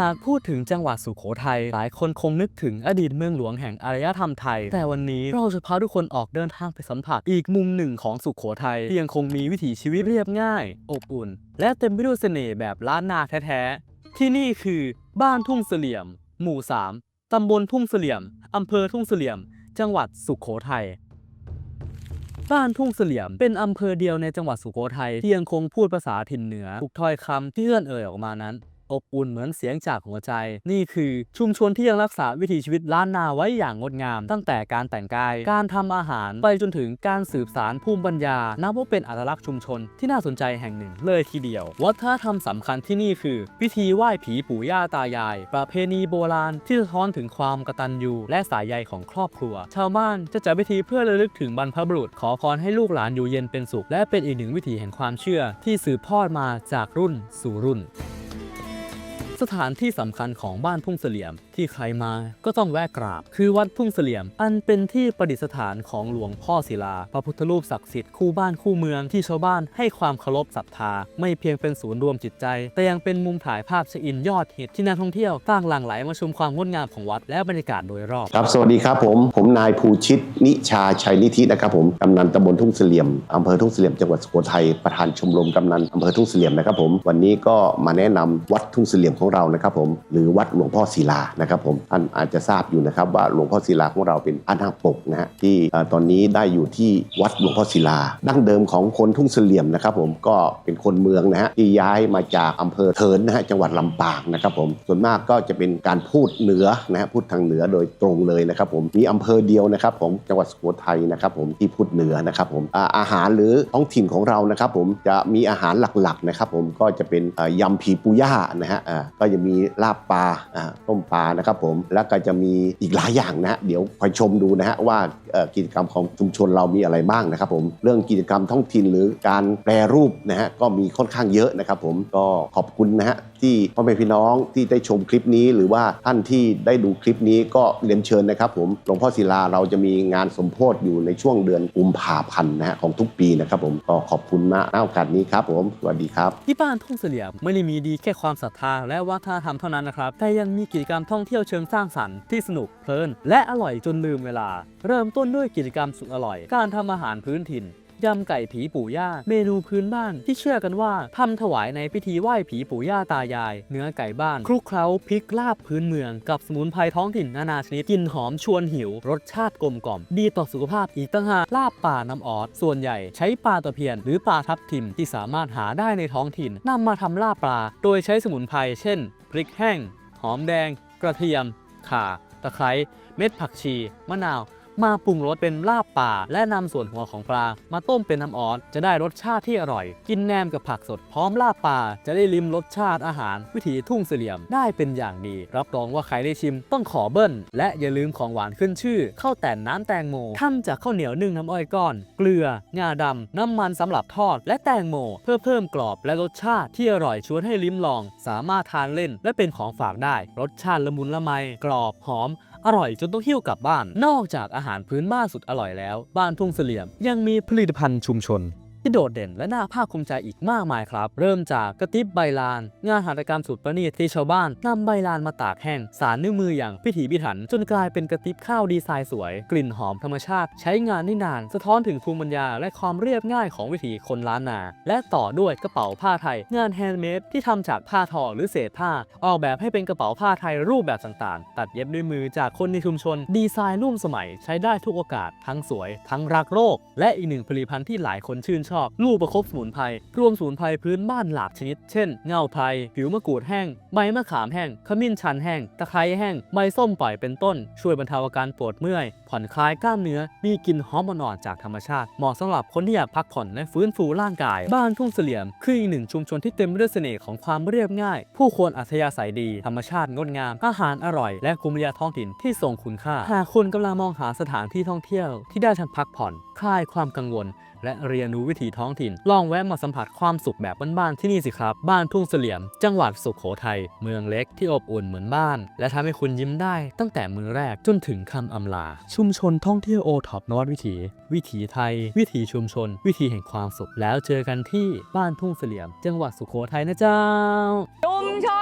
หากพูดถึงจังหวัดสุโขทัยหลายคนคงนึกถึงอดีตเมืองหลวงแห่งอารยธรรมไทย แต่วันนี้เราจะพาทุกคนออกเดินทางไปสัมผัสอีกมุมหนึ่งของสุโขทัยที่ยังคงมีวิถีชีวิตเรียบง่าย อบอุ่น และเต็มไปด้วยเสน่ห์แบบล้านนาแท้ๆ ที่นี่คือบ้านทุ่งเสลี่ยม หมู่ 3 ตำบลทุ่งเสลี่ยม อำเภอทุ่งเสลี่ยม จังหวัดสุโขทัยบ้านทุ่งเสลี่ยมเป็นอำเภอเดียวในจังหวัดสุโขทัยที่ยังคงพูดภาษาถิ่นเหนือทุกถ้อยคำที่เอื้อนเอ่ยออกมานั้น อบอุ่นเหมือนเสียงจากหัวใจ นี่คือชุมชนที่ยังรักษาวิถีชีวิตล้านนาไว้อย่างงดงาม ตั้งแต่การแต่งกาย การทำอาหารไปจนถึงการสืบสารภูมิปัญญา นับว่าเป็นอัตลักษณ์ชุมชนที่น่าสนใจแห่งหนึ่งเลยทีเดียว วัฒนธรรมสำคัญที่นี่คือ พิธีไหว้ผีปู่ย่าตายาย ประเพณีโบราณที่สะท้อนถึงความกตัญญูและสายใยของครอบครัว ชาวบ้านจะจัดพิธีเพื่อระลึกถึงบรรพบุรุษขอพรให้ลูกหลานอยู่เย็นเป็นสุข และเป็นอีกหนึ่งวิถีแห่งความเชื่อที่สืบทอดมาจากรุ่นสู่รุ่น สถานที่สำคัญของบ้านทุ่งเสลี่ยมที่ใครมาก็ต้องแวะกราบ คือวัดทุ่งเสลี่ยม อันเป็นที่ประดิษฐานของหลวงพ่อศิลา พระพุทธรูปศักดิ์สิทธิ์คู่บ้านคู่เมืองที่ชาวบ้านให้ความเคารพศรัทธา ไม่เพียงเป็นศูนย์รวมจิตใจ แต่ยังเป็นมุมถ่ายภาพเชอินยอดฮิตที่นักท่องเที่ยวต่างหลั่งไหลมาชมความงดงามของวัดและบรรยากาศโดยรอบครับสวัสดีครับผมผมนายภูชิตนิชาชัยนิธินะครับผมกำนันตำบลทุ่งเสลี่ยมอำเภอทุ่งเสลี่ยมจังหวัดสุโขทัยประธานชมรมกำนันอำเภอทุ่งเสลี่ยมนะครับผมวันนี้ก็มาแนะนำวัดทุ่งเสลี่ยมของเรานะครับผมหรือวัดหลวงพ่อศิลานะครับผมท่านอาจจะทราบอยู่นะครับว่าหลวงพ่อศิลาของเราเป็นอาณาปกนะฮะที่ตอนนี้ได้อยู่ที่วัดหลวงพ่อศิลา ดั้งเดิมของคนทุ่งเสลี่ยมนะครับผมก็เป็นคนเมืองนะฮะที่ย้ายมาจากอำเภอเทินนะฮะจังหวัดลำปางนะครับผมส่วนมากก็จะเป็นการพูดเหนือนะฮะพูดทางเหนือโดยตรงเลยนะครับผมมีอำเภอเดียวนะครับผมจังหวัดสุโขทัยนะครับผมที่พูดเหนือนะครับผมอาหารหรือท้องถิ่นของเรานะครับผมจะมีอาหารหลักๆนะครับผมก็จะเป็นยำผีปูย่านะฮะก็จะมีลาบปลาต้มปลานะครับผมแล้วก็จะมีอีกหลายอย่างนะฮะเดี๋ยวคอยชมดูนะฮะว่ากิจกรรมของชุมชนเรามีอะไรบ้างนะครับผมเรื่องกิจกรรมท้องถิ่นหรือการแปรรูปนะฮะก็มีค่อนข้างเยอะนะครับผมก็ขอบคุณนะฮะ ที่พ่อแม่พี่น้องที่ได้ชมคลิปนี้ หรือว่าท่านที่ได้ดูคลิปนี้ก็เรียนเชิญนะครับผมหลวงพ่อศิลาเราจะมีงานสมโพธิอยู่ในช่วงเดือนกุมภาพันธ์นะฮะของทุกปีนะครับผมก็ขอบคุณมากณโอกาสนี้ครับผมสวัสดีครับ ที่บ้านทุ่งเสลี่ยมไม่ได้มีดีแค่ความศรัทธาและวัฒนธรรมเท่านั้นนะครับแต่ยังมีกิจกรรมท่องเที่ยวเชิงสร้างสรรค์ที่สนุกเพลินและอร่อยจนลืมเวลา เริ่มต้นด้วยกิจกรรมสุดอร่อย การทำอาหารพื้นถิ่น ยำไก่ผีปู่ย่า เมนูพื้นบ้านที่เชื่อกันว่าทำถวายในพิธีไหว้ผีปู่ย่าตายาย เนื้อไก่บ้าน คลุกเคล้าพริกลาบพื้นเมือง กับสมุนไพรท้องถิ่นนานาชนิดกลิ่นหอมชวนหิว รสชาติกลมกล่อม ดีต่อสุขภาพอีกต่างหากลาบป่าน้ำออด ส่วนใหญ่ใช้ปลาตะเพียน หรือปลาทับทิมที่สามารถหาได้ในท้องถิ่นนำมาทำลาบปลา โดยใช้สมุนไพรเช่น พริกแห้ง หอมแดง กระเทียมข่าตะไคร้เม็ดผักชี มะนาว มาปรุงรสเป็นลาบป่า และนำส่วนหัวของปลา มาต้มเป็นน้ำออสจะได้รสชาติที่อร่อย กินแหนมกับผักสดพร้อมลาบป่า จะได้ลิ้มรสชาติอาหาร วิถีทุ่งเสลี่ยมได้เป็นอย่างดี รับรองว่าใครได้ชิมต้องขอเบิ้ล และอย่าลืมของหวานขึ้นชื่อข้าวแต่นน้ำแตงโมทำจากข้าวเหนียวนึ่งน้ำอ้อยก้อน เกลืองาดำน้ำมันสำหรับทอด และแตงโม เพื่อเพิ่มกรอบและรสชาติที่อร่อยชวนให้ลิ้มลอง สามารถทานเล่น และเป็นของฝากได้ รสชาติละมุนละไมกรอบหอม อร่อยจนต้องหิ้วกลับบ้าน นอกจากอาหารพื้นบ้านสุดอร่อยแล้ว บ้านทุ่งเสลี่ยมยังมีผลิตภัณฑ์ชุมชน ที่โดดเด่นและน่าภาคภูมิใจอีกมากมายครับ เริ่มจากกระติบใบลาน งานหัตถกรรมสุดประณีตที่ชาวบ้านนำใบลานมาตากแห้ง สารนิ้วมืออย่างพิถีพิถัน จนกลายเป็นกระติบข้าวดีไซน์สวย กลิ่นหอมธรรมชาติ ใช้งานได้นาน สะท้อนถึงภูมิปัญญา และความเรียบง่ายของวิถีคนล้านนา และต่อด้วยกระเป๋าผ้าไทย งานแฮนด์เมดที่ทำจากผ้าทอหรือเศษผ้า ออกแบบให้เป็นกระเป๋าผ้าไทยรูปแบบต่างๆ ตัดเย็บด้วยมือจากคนในชุมชน ดีไซน์ร่วมสมัย ใช้ได้ทุกโอกาส ทั้งสวย ทั้งรักโลก และอีกหนึ่งผลิตภัณฑ์ที่หลายคนชื่นชอบ ลูกประคบสมุนไพรรวมสมุนไพรพื้นบ้านหลากชนิด เช่น เงาไพรผิวมะกรูดแห้ง ใบมะขามแห้ง ขมิ้นชันแห้ง ตะไคร้แห้ง ใบส้มปล่อยเป็นต้น ช่วยบรรเทาอาการปวดเมื่อย ผ่อนคลายกล้ามเนื้อ มีกลิ่นหอมอ่อนจากธรรมชาติ เหมาะสำหรับคนที่อยากพักผ่อนและฟื้นฟูร่างกาย บ้านทุ่งเสลี่ยม คืออีกหนึ่งชุมชนที่เต็มไปด้วยเสน่ห์ของความเรียบง่าย ผู้คนอัธยาศัยดี ธรรมชาติงดงาม อาหารอร่อย และภูมิปัญญาท้องถิ่นที่ทรงคุณค่า หากคุณกำลังมองหาสถานที่ท่องเที่ยวที่ได้ทั้งพักผ่อนคลายความกังวล และเรียนรู้วิถีท้องถิ่น ลองแวะมาสัมผัสความสุขแบบบ้านๆที่นี่สิครับ บ้านทุ่งเสลี่ยม จังหวัดสุขโขทัย เมืองเล็กที่อบอุ่นเหมือนบ้าน และทำให้คุณยิ้มได้ ตั้งแต่มือแรกจนถึงคำอำลา ชุมชนท่องเที่ยวโอท็อปนวัดวิถี วิถีไทย วิถีชุมชน วิถีแห่งความสุข แล้วเจอกันที่บ้านทุ่งเสลี่ยม จังหวัดสุโขทัยนะเจ้าชุมชน